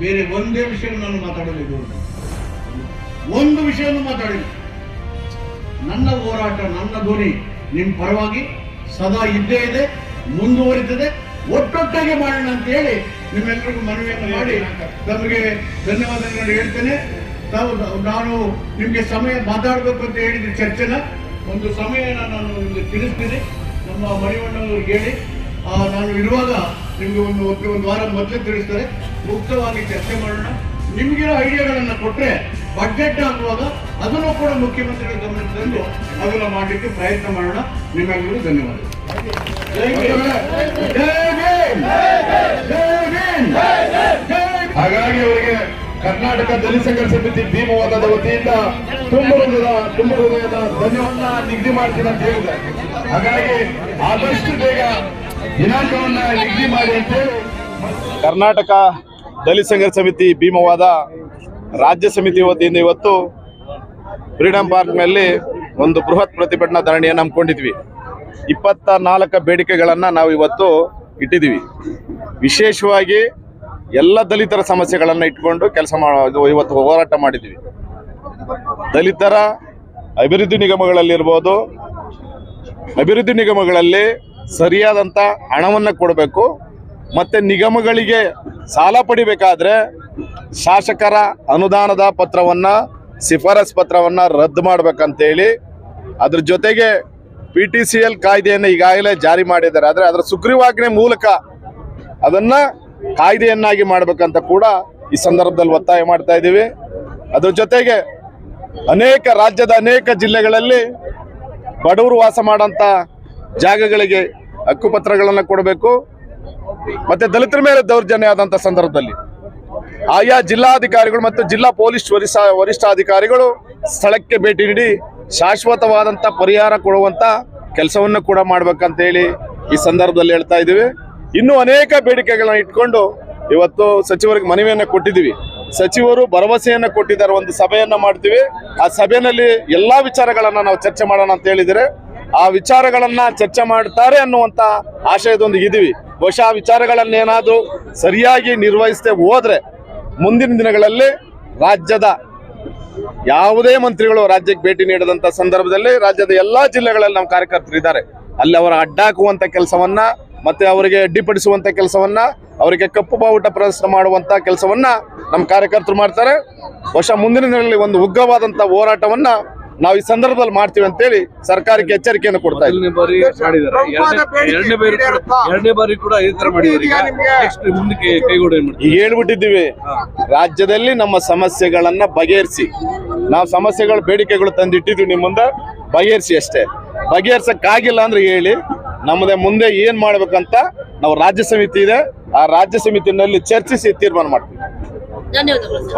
ಬೇರೆ ಒಂದೇ ವಿಷಯವನ್ನು ನಾನು ಮಾತಾಡಲಿದ್ದು ಒಂದು ವಿಷಯವನ್ನು ಮಾತಾಡಿಲ್ಲ ನನ್ನ ಹೋರಾಟ, ನನ್ನ ಧ್ವನಿ ನಿಮ್ಮ ಪರವಾಗಿ ಸದಾ ಇದ್ದೇ ಇದೆ, ಮುಂದುವರಿತದೆ. ಒಟ್ಟೊಟ್ಟಾಗಿ ಮಾಡೋಣ ಅಂತ ಹೇಳಿ ನಿಮ್ಮೆಲ್ಲರಿಗೂ ಮನವಿಯನ್ನು ಮಾಡಿ ತಮಗೆ ಧನ್ಯವಾದಗಳನ್ನು ಹೇಳ್ತೇನೆ. ತಾವು, ನಾನು ನಿಮಗೆ ಸಮಯ ಮಾತಾಡಬೇಕು ಅಂತ ಹೇಳಿದ ಚರ್ಚೆನ ಒಂದು ಸಮಯನ ನಾನು ನಿಮಗೆ ತಿಳಿಸ್ತೀನಿ. ನಮ್ಮ ಮಣಿವಣ್ಣವ್ರಿಗೆ ಹೇಳಿ ನಾನು ಇರುವಾಗ ನಿಮಗೆ ಒಂದು ಒಂದು ವಾರ ಮೊದಲೇ ತಿಳಿಸ್ತಾರೆ. ಮುಕ್ತವಾಗಿ ಚರ್ಚೆ ಮಾಡೋಣ. ನಿಮಗಿರೋ ಐಡಿಯಾಗಳನ್ನು ಕೊಟ್ಟರೆ ಬಜೆಟ್ ಆಗುವಾಗ ಅದನ್ನು ಕೂಡ ಮುಖ್ಯಮಂತ್ರಿಗಳ ಗಮನಕ್ಕೆ ತಂದು ಅದನ್ನು ಮಾಡಲಿಕ್ಕೆ ಪ್ರಯತ್ನ ಮಾಡೋಣ. ನಿಮ್ಮೆಲ್ಲರಿಗೂ ಧನ್ಯವಾದಗಳು. ಹಾಗಾಗಿ ಅವರಿಗೆ ಕರ್ನಾಟಕ ದಲಿತ ಸಮಿತಿ ಭೀಮವಾದದ ವತಿಯಿಂದ ತುಂಬ ಹೃದಯದ ತುಂಬ ಹೃದಯದ ನಿಗದಿ ಮಾಡ್ತೀನಿ ಅಂತ ಹೇಳಿದ್ದಾರೆ. ಹಾಗಾಗಿ ಆದಷ್ಟು ಬೇಗ ಕರ್ನಾಟಕ ದಲಿತ ಸಂಘರ್ಷ ಸಮಿತಿ ಭೀಮವಾದ ರಾಜ್ಯ ಸಮಿತಿ ವತಿಯಿಂದ ಇವತ್ತು ಫ್ರೀಡಂ ಪಾರ್ಕ್ನಲ್ಲಿ ಒಂದು ಬೃಹತ್ ಪ್ರತಿಭಟನಾ ಧರಣಿಯನ್ನು ಹಮ್ಮಿಕೊಂಡಿದ್ವಿ. ಇಪ್ಪತ್ತ ನಾಲ್ಕು ಬೇಡಿಕೆಗಳನ್ನು ನಾವು ಇವತ್ತು ಇಟ್ಟಿದ್ದೀವಿ. ವಿಶೇಷವಾಗಿ ಎಲ್ಲ ದಲಿತರ ಸಮಸ್ಯೆಗಳನ್ನು ಇಟ್ಕೊಂಡು ಕೆಲಸ ಇವತ್ತು ಹೋರಾಟ ಮಾಡಿದ್ವಿ ದಲಿತರ ಅಭಿವೃದ್ಧಿ ನಿಗಮಗಳಲ್ಲಿರ್ಬೋದು, ಅಭಿವೃದ್ಧಿ ನಿಗಮಗಳಲ್ಲಿ ಸರಿಯಾದಂಥ ಹಣವನ್ನು ಕೊಡಬೇಕು. ಮತ್ತು ನಿಗಮಗಳಿಗೆ ಸಾಲ ಪಡಿಬೇಕಾದ್ರೆ ಶಾಸಕರ ಅನುದಾನದ ಪತ್ರವನ್ನು, ಶಿಫಾರಸ್ ಪತ್ರವನ್ನು ರದ್ದು ಮಾಡಬೇಕಂತೇಳಿ ಅದ್ರ ಜೊತೆಗೆ ಪಿ ಟಿ ಸಿ ಎಲ್ ಕಾಯ್ದೆಯನ್ನು ಈಗಾಗಲೇ ಜಾರಿ ಮಾಡಿದ್ದಾರೆ. ಆದರೆ ಅದರ ಸುಗ್ರೀವಾಜ್ಞೆ ಮೂಲಕ ಅದನ್ನು ಕಾಯ್ದೆಯನ್ನಾಗಿ ಮಾಡಬೇಕಂತ ಕೂಡ ಈ ಸಂದರ್ಭದಲ್ಲಿ ಒತ್ತಾಯ ಮಾಡ್ತಾ ಇದ್ದೀವಿ. ಅದ್ರ ಜೊತೆಗೆ ಅನೇಕ ರಾಜ್ಯದ ಅನೇಕ ಜಿಲ್ಲೆಗಳಲ್ಲಿ ಬಡವರು ವಾಸ ಮಾಡೋಂಥ ಜಾಗಗಳಿಗೆ ಹಕ್ಕುಪತ್ರಗಳನ್ನು ಕೊಡಬೇಕು, ಮತ್ತೆ ದಲಿತರ ಮೇಲೆ ದೌರ್ಜನ್ಯ ಆದಂಥ ಸಂದರ್ಭದಲ್ಲಿ ಆಯಾ ಜಿಲ್ಲಾಧಿಕಾರಿಗಳು ಮತ್ತು ಜಿಲ್ಲಾ ಪೊಲೀಸ್ ವರಿಷ್ಠ, ವರಿಷ್ಠಾಧಿಕಾರಿಗಳು ಸ್ಥಳಕ್ಕೆ ಭೇಟಿ ನೀಡಿ ಶಾಶ್ವತವಾದಂಥ ಪರಿಹಾರ ಕೊಡುವಂಥ ಕೆಲಸವನ್ನು ಕೂಡ ಮಾಡ್ಬೇಕಂತೇಳಿ ಈ ಸಂದರ್ಭದಲ್ಲಿ ಹೇಳ್ತಾ ಇದ್ದೀವಿ. ಇನ್ನೂ ಅನೇಕ ಬೇಡಿಕೆಗಳನ್ನ ಇಟ್ಕೊಂಡು ಇವತ್ತು ಸಚಿವರಿಗೆ ಮನವಿಯನ್ನು ಕೊಟ್ಟಿದ್ದೀವಿ. ಸಚಿವರು ಭರವಸೆಯನ್ನು ಕೊಟ್ಟಿದ್ದಾರೆ, ಒಂದು ಸಭೆಯನ್ನು ಮಾಡ್ತೀವಿ. ಆ ಸಭೆಯಲ್ಲಿ ಎಲ್ಲಾ ವಿಚಾರಗಳನ್ನು ನಾವು ಚರ್ಚೆ ಮಾಡೋಣ ಅಂತ ಹೇಳಿದರೆ ಆ ವಿಚಾರಗಳನ್ನ ಚರ್ಚೆ ಮಾಡ್ತಾರೆ ಅನ್ನುವಂತ ಆಶಯದೊಂದಿಗೆ ಇದೀವಿ ಬಹುಶಃ ಆ ವಿಚಾರಗಳನ್ನೇನಾದ್ರೂ ಸರಿಯಾಗಿ ನಿರ್ವಹಿಸದೆ ಹೋದ್ರೆ ಮುಂದಿನ ದಿನಗಳಲ್ಲಿ ರಾಜ್ಯದ ಯಾವುದೇ ಮಂತ್ರಿಗಳು ರಾಜ್ಯಕ್ಕೆ ಭೇಟಿ ನೀಡದಂತ ಸಂದರ್ಭದಲ್ಲಿ ರಾಜ್ಯದ ಎಲ್ಲಾ ಜಿಲ್ಲೆಗಳಲ್ಲಿ ನಮ್ಮ ಕಾರ್ಯಕರ್ತರು ಇದ್ದಾರೆ. ಅಲ್ಲಿ ಅವರ ಅಡ್ಡಾಕುವಂತ ಕೆಲಸವನ್ನ ಮತ್ತೆ ಅವರಿಗೆ ಅಡ್ಡಿಪಡಿಸುವಂತ ಕೆಲಸವನ್ನ, ಅವರಿಗೆ ಕಪ್ಪು ಬಾವುಟ ಪ್ರದರ್ಶನ ಮಾಡುವಂತ ಕೆಲಸವನ್ನ ನಮ್ಮ ಕಾರ್ಯಕರ್ತರು ಮಾಡ್ತಾರೆ. ಬಹುಶಃ ಮುಂದಿನ ದಿನಗಳಲ್ಲಿ ಒಂದು ಉಗ್ರವಾದಂತ ಹೋರಾಟವನ್ನ ನಾವು ಈ ಸಂದರ್ಭದಲ್ಲಿ ಮಾಡ್ತೀವಿ ಅಂತೇಳಿ ಸರ್ಕಾರಕ್ಕೆ ಎಚ್ಚರಿಕೆಯನ್ನು ಕೊಡ್ತಾ ಇದ್ದೀವಿ ಮೊದಲನೇ ಬಾರಿ ಮಾಡಿದ್ದಾರೆ. ಎರಡನೇ ಎರಡನೇ ಬಾರಿ ಎರಡನೇ ಬಾರಿ ಕೂಡ ಇದೇ ತರ ಈಗ ನೆಕ್ಸ್ಟ್ ಮುಂದಕ್ಕೆ ಕೈಗೂಡ ಏನ್ ಮಾಡ್ತಾರೆ? ಈಗ ಹೇಳ್ಬಿಟ್ಟಿದ್ದೀವಿ. ರಾಜ್ಯದಲ್ಲಿ ನಮ್ಮ ಸಮಸ್ಯೆಗಳನ್ನ ಬಗೆಹರಿಸಿ. ನಾವು ಸಮಸ್ಯೆಗಳ ಬೇಡಿಕೆಗಳು ತಂದಿಟ್ಟಿದ್ವಿ ನಿಮ್ಮ ಮುಂದೆ. ಬಗೆಹರಿಸಿ ಅಷ್ಟೇ. ಬಗೆಹರ್ಸಕ್ಕಾಗಿಲ್ಲ ಅಂದ್ರೆ ಹೇಳಿ ನಮ್ಮದೇ ಮುಂದೆ ಏನ್ ಮಾಡ್ಬೇಕಂತ ನಾವು ರಾಜ್ಯ ಸಮಿತಿ ಇದೆ. ಆ ರಾಜ್ಯ ಸಮಿತಿನಲ್ಲಿ ಚರ್ಚಿಸಿ ತೀರ್ಮಾನ ಮಾಡ್ತೀವಿ. ಧನ್ಯವಾದಗಳು ಸರ್.